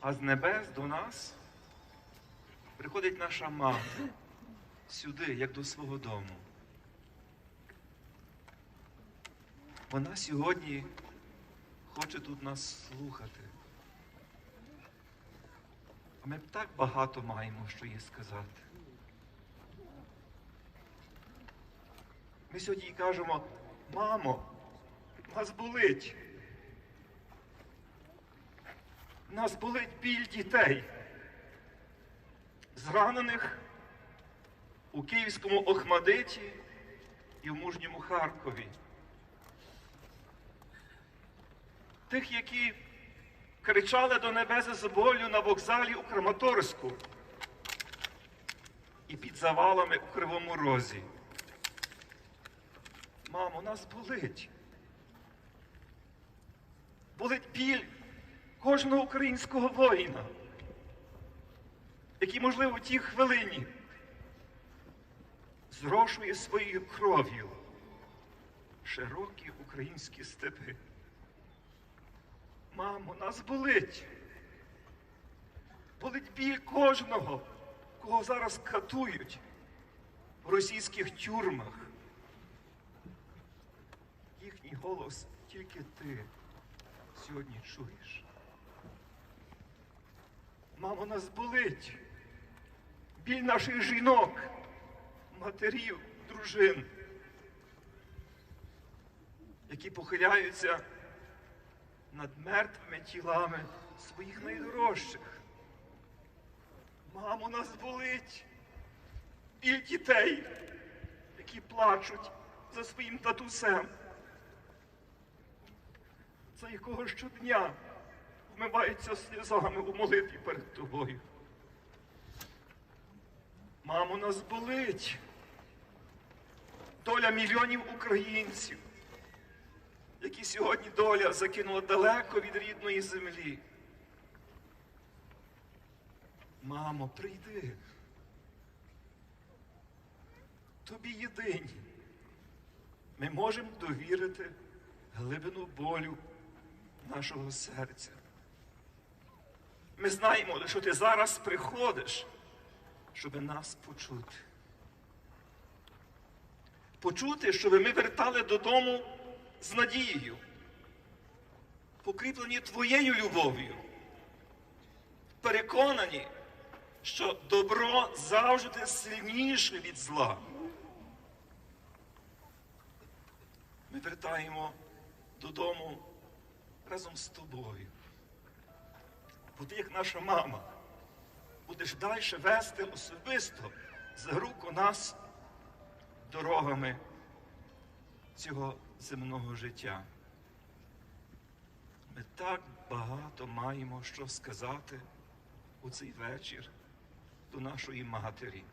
А з небес до нас приходить наша мати сюди, як до свого дому. Вона сьогодні хоче тут нас слухати. А ми так багато маємо, що їй сказати. Ми сьогодні їй кажемо, мамо, нас болить. Нас болить біль дітей, зранених у Київському Охмадиті і в мужньому Харкові. Тих, які кричали до небези з болю на вокзалі у Краматорську і під завалами у Кривому Розі. Мамо, нас болить. Болить біль кожного українського воїна, який, можливо, в тій хвилині зрошує своєю кров'ю широкі українські степи. Мамо, нас болить. Болить біль кожного, кого зараз катують в російських тюрмах. Їхній голос тільки ти сьогодні чуєш. Мамо, нас болить. Біль наших жінок, матерів, дружин, які похиляються над мертвими тілами своїх найдорожчих. Мамо, нас болить. Біль дітей, які плачуть за своїм татусем, за якого щодня вмиваються сльозами у молитві перед тобою. Мамо, нас болить. Доля мільйонів українців, які сьогодні доля закинула далеко від рідної землі. Мамо, прийди. Тобі єдині. Ми можемо довірити глибину болю нашого серця. Ми знаємо, що ти зараз приходиш, щоб нас почути. Почути, щоб ми вертали додому з надією, покріплені твоєю любов'ю, переконані, що добро завжди сильніше від зла. Ми вертаємо додому разом з тобою. Ти, як наша мама, будеш далі вести особисто за руку нас дорогами цього земного життя. Ми так багато маємо що сказати у цей вечір до нашої матері.